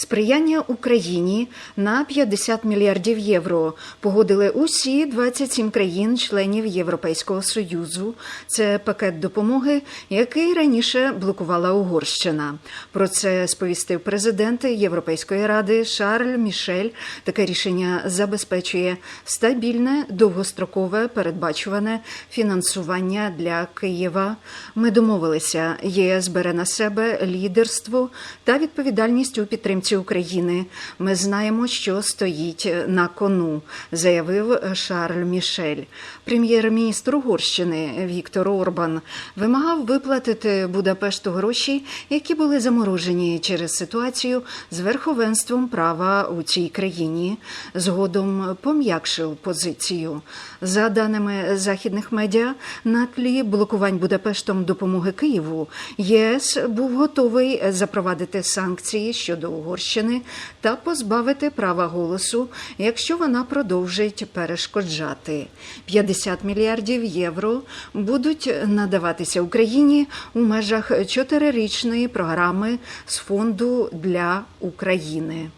Сприяння Україні на 50 мільярдів євро погодили усі 27 країн-членів Європейського союзу. Це пакет допомоги, який раніше блокувала Угорщина. Про це сповістив президент Європейської ради Шарль Мішель. Таке рішення забезпечує стабільне, довгострокове, передбачуване фінансування для Києва. Ми домовилися, ЄС бере на себе лідерство та відповідальність у підтримці України. Ми знаємо, що стоїть на кону, заявив Шарль Мішель. Прем'єр-міністр Угорщини Віктор Орбан вимагав виплатити Будапешту гроші, які були заморожені через ситуацію з верховенством права у цій країні. Згодом пом'якшив позицію. За даними західних медіа, на тлі блокувань Будапештом допомоги Києву ЄС був готовий запровадити санкції щодо Угорщини та позбавити права голосу, якщо вона продовжить перешкоджати. 50 мільярдів євро будуть надаватися Україні у межах чотирирічної програми з фонду для України.